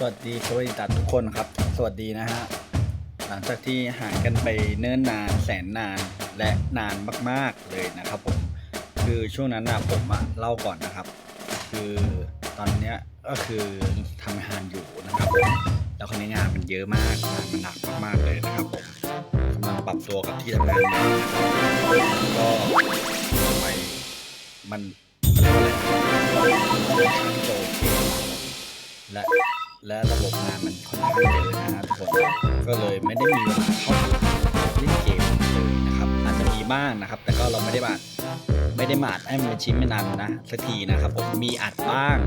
สวัสดีสวัสดีตัดทุกคนครับ สวัสดีนะฮะหลังจากที่ห่างกันไปเนิ่นนานแสนนานและนานมาก ๆเลยนะครับผมคือช่วงนั้นนะผมอะเล่าก่อนนะครับ คือตอนเนี้ยก็คือทำงานอยู่นะครับผมแล้วคราวนี้งานมันเยอะมากงานมันหนักมากๆเลยนะครับผมกำลังปรับตัวกับที่ทำงานใหม่นะครับก็ทำไมมันมันกว่าอะไรมันค่อนข้างจะโอเคและ และระบบงานมันค่อนข้างเยอะนะฮะทุกคนก็เลยไม่ได้มีเวลาเข้าไปเล่นเกมเลยนะครับอาจจะมีบ้างนะครับ แต่ก็เราไม่ได้มาไม่ได้มาดให้มันชิ้นเป็นอันนะสักทีนะครับผมมีอัดบ้าง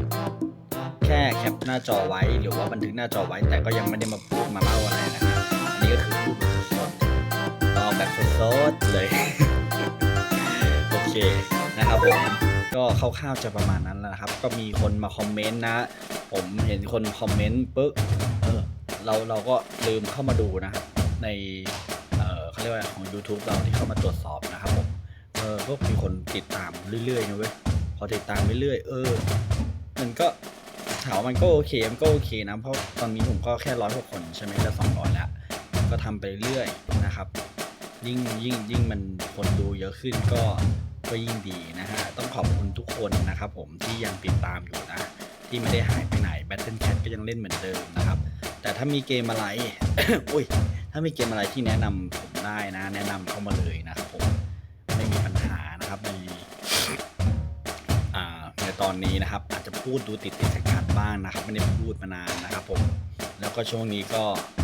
แค่แคปหน้าจอไว้หรือว่าบันทึกหน้าจอไว้ แต่ก็ยังไม่ได้มาพูดมาเล่าอะไรนะครับอันนี้ก็คือพูดแบบสดๆเอาแบบสดๆเลยโอเคนะครับผม ก็คร่าวๆจะประมาณนั้นแหละนะครับ ก็มีคนมาคอมเมนต์นะ ผมเห็นคนคอมเมนต์ปึ๊บเออเราเราก็ลืมเข้ามาดูนะครับ ในเออเขาเรียกว่าของ YouTube เราที่เข้ามาตรวจสอบนะครับผมเออก็มีคนติดตามเรื่อยๆนะเว้ยพอติดตามเรื่อยๆเออ มันก็ถามว่ามันก็โอเคมันก็โอเคนะเพราะตอนนี้ผมก็แค่ร้อยกว่าคนใช่ไหมจะสองร้อยแล้ว ก็ทำไปเรื่อยนะครับ ยิ่งยิ่งยิ่งมันคนดูเยอะขึ้นก็ ก็ยิ่งดีนะฮะ ต้องขอบคุณทุกคนนะครับผมที่ยังติดตามอยู่นะ ที่ไม่ได้หายไปไหน Battle Cat ก็ยังเล่นเหมือนเดิมนะครับ แต่ถ้ามีเกมอะไร อุ้ย ถ้ามีเกมอะไรที่แนะนำผมได้นะ แนะนำเข้ามาเลยนะครับผม ไม่มีปัญหานะครับในในตอนนี้นะครับ อาจจะพูดดูติดติดขัดบ้างนะครับ ไม่ได้พูดมานานนะครับผม แล้วก็ช่วงนี้ก็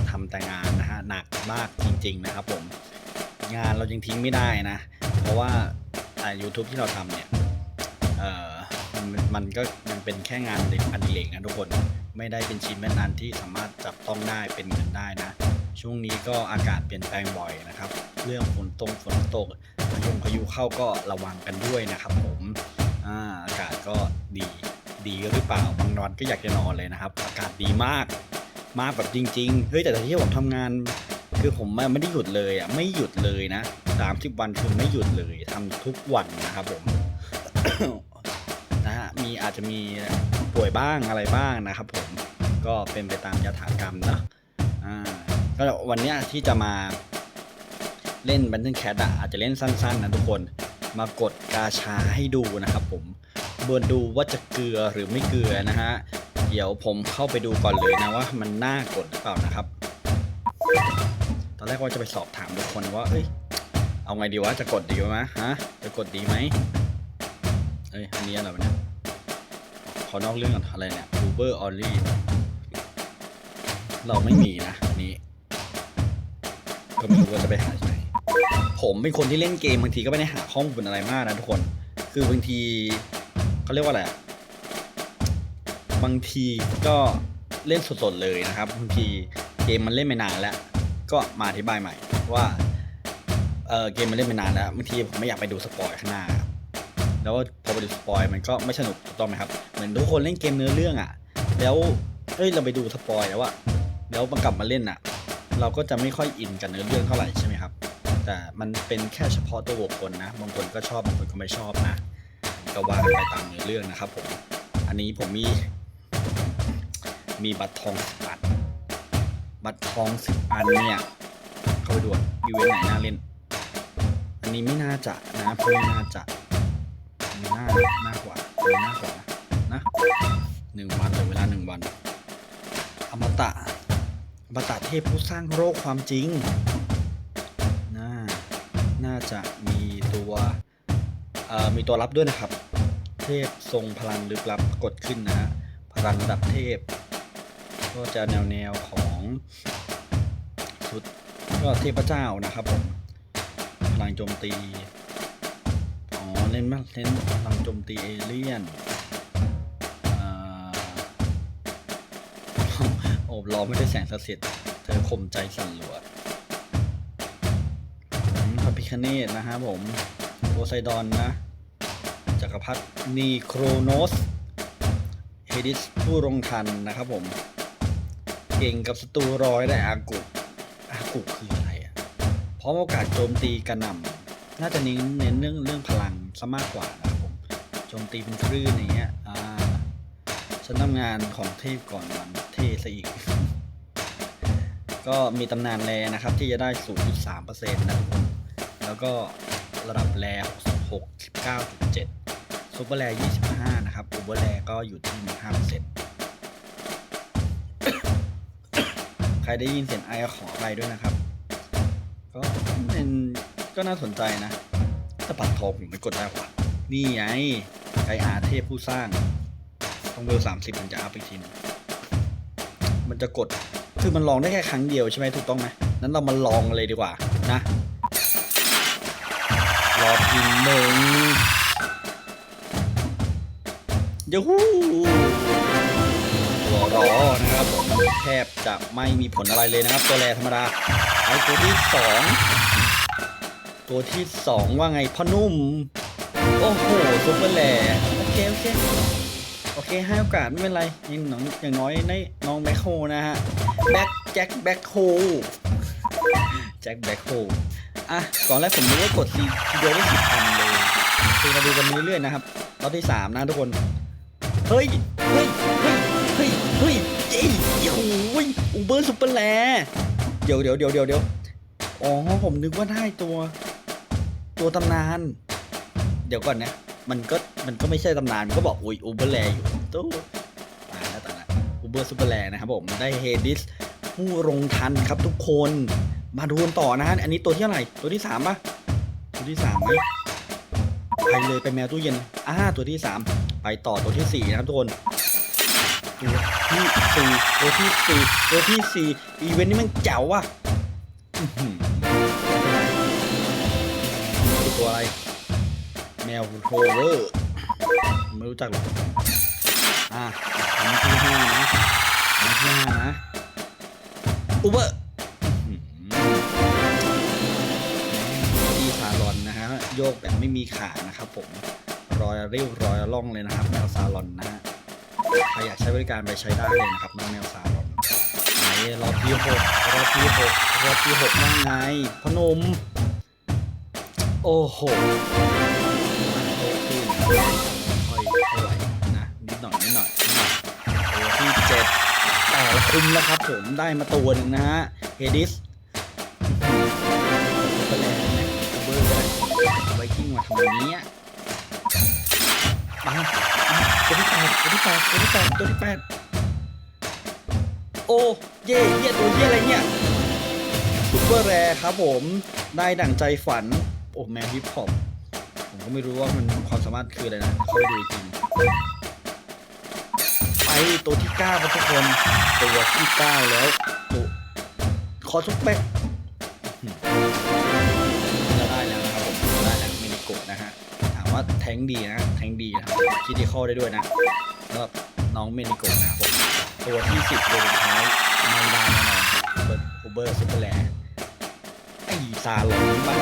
ทำแต่งานนะฮะหนักมากจริง ๆ นะครับผม งานเรายังทิ้งไม่ได้นะ เพราะว่า อ่า YouTube ที่เราทำเนี่ยเออมันมันก็ยังเป็นแค่งานเด็กอันดิเรกนะทุกคนไม่ได้เป็นชิ้นเป็นอันที่สามารถจับต้องได้เป็นเงินได้นะ ช่วงนี้ก็อากาศเปลี่ยนแปลงบ่อยนะครับ เรื่องฝนตกฝนตกพายุพายุเข้าก็ระวังกันด้วยนะครับ ผมอ่าอากาศก็ดีดีหรือเปล่าบางวันก็อยากจะนอนเลยนะครับ อากาศดีมากมากแบบจริง ๆ เฮ้ยแต่ที่ผมทำงาน คือผมไม่ได้หยุดเลยอะไม่หยุดเลยนะ สามสิบวันคือไม่หยุดเลยทำทุกวันนะครับผม นะฮะมีอาจจะมีป่วยบ้างอะไรบ้างนะครับผมก็เป็นไปตามยถากรรมเนอะอ่าก็วันเนี้ยที่จะมาเล่นบันทึกแคทอะอาจจะเล่นสั้นๆนะทุกคนมากดกาชาให้ดูนะครับผมเบอร์ดูว่าจะเกลือหรือไม่เกลือนะฮะเดี๋ยวผมเข้าไปดูก่อนเลยนะว่ามันน่ากดหรือเปล่านะครับ ตอนแรกว่าจะไปสอบถามทุกคนว่าเอ้ย เอาไงดีวะ จะกดดีไหมฮะ จะกดดีไหมเอ้ยอันนี้อะไรวะเนี่ยขอนอกเรื่องก่อนอะไรเนี่ย Uber o n l y เราไม่มีนะอันนี้ ก็ไม่รู้ว่าจะไปหาที่ไหนผมเป็นคนที่เล่นเกมบางทีก็ไม่ได้หาข้อมูลอะไรมากนะทุกคน คือบางทีเขาเรียกว่าอะไรบางทีก็เล่นสดๆเลยนะครับบางทีเกมมันเล่นไม่นานแล้ว ก็มาอธิบายใหม่ว่า เออเกมมันเล่นไปนานแล้วบางทีผมไม่อยากไปดูสปอยข้างหน้าครับแล้วพอไปดูสปอยมันก็ไม่สนุกถูกต้องไหมครับเหมือนทุกคนเล่นเกมเนื้อเรื่องอะ แล้วเอ้ยเราไปดูสปอยแล้วอะแล้วมันกลับมาเล่นอะ เราก็จะไม่ค่อยอินกับเนื้อเรื่องเท่าไหร่ใช่ไหมครับ แต่มันเป็นแค่เฉพาะตัวบุคคลนะบางคนก็ชอบบางคนก็ไม่ชอบนะก็ว่าไปตามเนื้อเรื่องนะครับผมอันนี้ผมมี มีบัตรทองสิบอันบัตรทองสิบอันเนี่ยเข้าไปดูอีเวนต์ไหนน่าเล่น อันนี้ไม่น่าจะนะไม่น่าจะมีหน้าน้ากว่ามีหน้ากว่านะหนึ่งวันเหลือเวลาหนึ่งวัน อมตะอมตะเทพผู้สร้างโรคความจริงน่าน่าจะมีตัวเอ่อมีตัวรับด้วยนะครับ เทพทรงพลังลึกลับกดขึ้นนะฮะพลังระดับเทพ ก็จะแนวแนวของชุดก็เทพเจ้านะครับผม พลังโจมตี อ๋อ เล่นมากเล่นพลังโจมตีเอเลี่ยนอโอบล้อมไม่ได้แสงสถิตเธอข่มใจสั่นหลัวอืมพระพิคเนตนะฮะผมโพไซดอนนะ จักรพรรดินีโครโนส เฮดิสผู้รงทันนะครับผม เก่งกับศัตรูร้อยได้อากุอากุคือ รอะเพราะโอกาสโจมตีกระหน่ำน่าจะเน้นเน้นเรื่องเรื่องพลังซะมากกว่านะครับผมโจมตีเป็นคลื่นอย่างเงี้ยอ่าฉันทำงานของเทพก่อนวันเทซะอีก ก็มีตำนานแรนะครับที่จะได้ 0.3%นะทุกคนแล้วก็ระดับแร69.7ซูเปอร์แร25 นะครับอูเบอร์แรก็อยู่ที่5%ใครได้ยินเสียงไอขออะไรด้วยนะครับ ก็เป็นก็น่าสนใจนะแต่ปัดทองผมไม่กดได้กว่ะนี่ไงไกอาเทพผู้สร้าง ต้องเวลสามสิบมันจะอัพอีกทีหนึงมันจะกด คือมันลองได้แค่ครั้งเดียวใช่ไหมถูกต้องไหมนั้นเรามาลองเลยดีกว่านะรอพิมพ์หนึ่งยูฮู ตัวรอนะครับผมแทบจะไม่มีผลอะไรเลยนะครับ ตัวแรธรรมดาไอตัวที่สองตัวที่สองว่าไงพ่อนุ่ม โอ้โหซุปเปอร์แหล่โอเคโอเคโอเคให้โอกาสไม่เป็นไรยังน้องอย่างน้อยในน้องแบ็คโฮนะฮะแบ็คแจ็คแบ็คโฮแจ็คแบ็คโฮอะก่อนแรกผมนึกว่ากดทีทีเดียวได้สิบอันเลยคือมาดูกันเรื่อยๆนะครับรอบที่สามนะทุกคน เฮ้ย เฮ้ยเฮ้ย เฮ้ยเฮ้ยเอ้ยโอ้ยอูเบอร์ซุปเปอร์แลเดี๋ยวเดี๋ยวเดี๋ยวเดี๋ยวเดี๋ยวอ๋อผมนึกว่าได้ตัว ตัวตำนาน เดี๋ยวก่อนนะ มันก็มันก็ไม่ใช่ตำนานมันก็บอกอุ้ยอูเบอร์แลอยู่ตู้ตายแล้วตายแล้วอูเบอร์ซุปเปอร์แลนะครับผมได้เฮดิสผู้ลงทันครับทุกคนมาดูกันต่อนะฮะอันนี้ตัวที่เท่าไหร่ตัวที่สามปะตัวที่สามไหมไปเลยไปแมวตู้เย็นอ่าตัวที่สามไปต่อตัวที่สี่นะครับทุกคน ตัวที่สี่ตัวที่สี่ตัวที่สี่อีเวนต์นี้มันเจ๋วว่ะตัวอะไร แมวโทเวอร์ไม่รู้จักหรอกอะอันที่ห้านะอันที่ห้านะอูเบอร์ที่ซาลอนนะฮะโยกแบบไม่มีขานะครับผมรอยริ้วรอยล่องเลยนะครับแมวซาลอนนะฮะ ใครอยากใช้บริการไปใช้ได้เลยนะครับน้องแมวซาลอนไหนรอบที่หกรอบที่หกรอบที่หกว่าไงพนม โอ้โหโตขึ้นค่อยเท่าไหร่นะนิดหน่อยนิดหน่อยนิดหน่อยตัวที่เจ็ดแต่คุ้มแล้วครับผมได้มาตัวหนึ่งนะฮะเฮดิสก็แล้วนะเบอร์ได้ไวกิ้งมาทำแบบนี้ มาตัวที่แปดตัวที่แปดตัวที่แปดตัวที่แปดโอ้เย่เย่ตัวเย่อะไรเนี่ยซุปเปอร์แรครับผมได้ดั่งใจฝัน โอ้แมวฮิปฮอปผมก็ไม่รู้ว่ามันความสามารถคืออะไรนะเข้าไปดูจริงไปตัวที่เก้าครับทุกคนตัวที่เก้าแล้วตัวขอทุกแป๊กจ ว่าแทงดีนะ แทงดีนะครับคิดที่เข้าได้ด้วยนะสำหรับน้องเมนิโกะนะผมตัวที่สิบตัวสุดท้ายไม่ได้แน่นอนเบิร์ดอูเบอร์ซุปเปอร์แลร์ไอ้ซาลอนบ้าน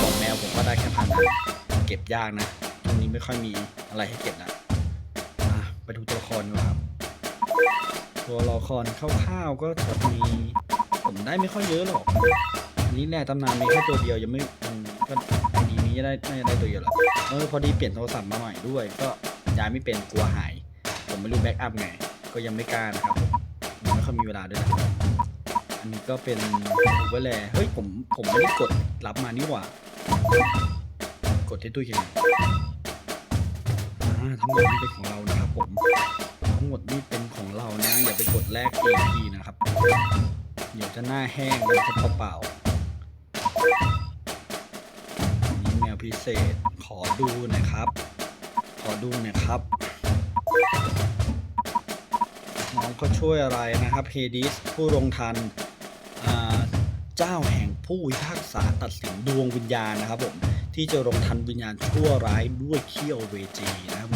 ของแมวผมก็ได้แค่พันนะเก็บยากนะตรงนี้ไม่ค่อยมีอะไรให้เก็บนะอะไปดูตัวละครดีกว่าครับตัวละครคร่าวๆก็จะมีผมได้ไม่ค่อยเยอะหรอกอันนี้แหละตำนานมีแค่ตัวเดียวยังไม่ก็ นี้จะได้น่าจะได้ตัวเดียวแหละเออพอดีเปลี่ยนโทรศัพท์มาใหม่ด้วย ก็ย้ายไม่เป็นกลัวหาย ผมไม่รู้แบ็กอัพไง ก็ยังไม่กล้านะครับผมยังไม่ค่อยมีเวลาด้วยนะอันนี้ก็เป็นอูเบอร์แลเฮ้ยผมผมไม่ได้กดรับมานี่หว่า กดที่ตู้เย็นทั้งหมดนี่เป็นของเรานะครับผมทั้งหมดนี่เป็นของเรานะอย่าไปกดแลกเองทีนะครับ เดี๋ยวจะหน้าแห้งเลยจะเปล่าๆอันนี้แมว พิเศษ ขอดูนะครับ ขอดูนะครับ น้องก็ช่วยอะไรนะครับเฮดิสผู้ลงทันเจ้าแห่งผู้พิพากษาตัดสินดวงวิญญาณนะครับผมที่จะลงทันวิญญาณชั่วร้ายด้วยเขี้ยวเวจีนะครับ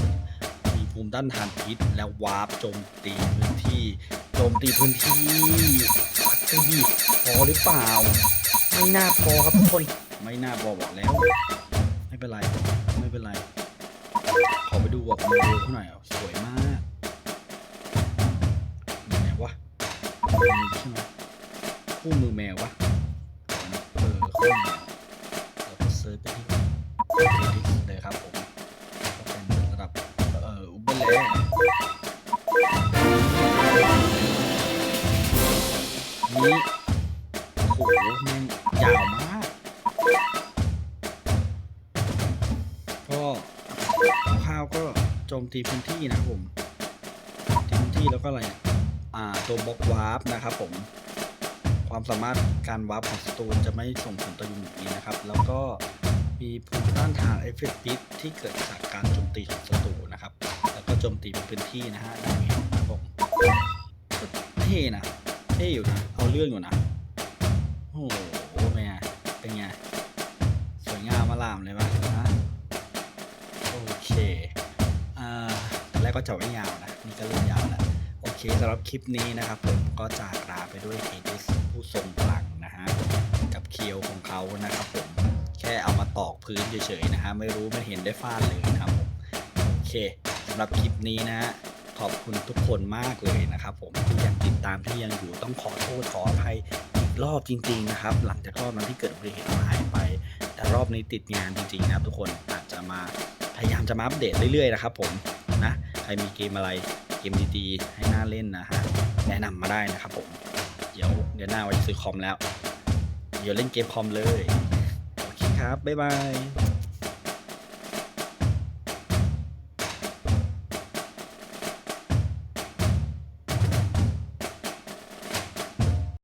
มีภูมิต้านทานพิษและวาร์ปโจมตีพื้นที่โจมตีพื้นที่ปัดที่พอหรือเปล่า ไม่น่าพอครับทุกคน ไม่น่าพอบอกแล้ว ไม่เป็นไร ไม่เป็นไร ขอไปดูบอกมือเขาหน่อยสวยมากอยู่ไหนวะมีใช่ไหมคู่มือแมววะเออคู่มือแมวเราก็เซิร์ชไปที่ Edit เลยครับผมก็เป็นระดับเอ่ออุบนเลยนี่ ก็โจมตีพื้นที่นะครับผมพื้นที่แล้วก็อะไรอ่าตัวบล็อกวาร์ปนะครับผมความสามารถการวาร์ปของศัตรูจะไม่ส่งผลต่อยูนิตนี้นะครับ แล้วก็มีภูมิต้านทานเอฟเฟกติฟที่เกิดจากการโจมตีของศัตรูนะครับ แล้วก็โจมตีพื้นที่นะฮะอย่างนี้ครับผมเท่นะเท่อยู่นะเอาเรื่องอยู่นะโอ้โหเป็นไงเป็นไงสวยงามมาลามเลยปะ แรกก็จะไม่ยาวนะนี่ก็เริ่มยาวแล้วโอเคสำหรับคลิปนี้นะครับผมก็จากลาไปด้วยเฮดิสผู้ทรงพลังนะฮะกับเคียวของเขานะครับผมแค่เอามาตอกพื้นเฉยๆนะฮะไม่รู้ไม่เห็นได้ฟาดเลยนะครับผมโอเคสำหรับคลิปนี้นะขอบคุณทุกคนมากเลยนะครับผมที่ยังติดตามที่ยังอยู่ต้องขอโทษขออภัยอีกรอบจริง ๆ นะครับ หลังจากรอบนั้นที่เกิดอุบัติเหตุหายไป แต่รอบนี้ติดงานจริงๆนะครับทุกคนอาจจะมาพยายามจะมาอัปเดตเรื่อยๆนะครับผมนะ ครมีเกมอะไรเกมดีๆ ให้น่าเล่นนะฮะแนะนำมาได้นะครับผม เดี๋ยวเดือนหน้าว่าจะซื้อคอมแล้ว เดี๋ยวเล่นเกมคอมเลย โอเคครับ บ๊ายบาย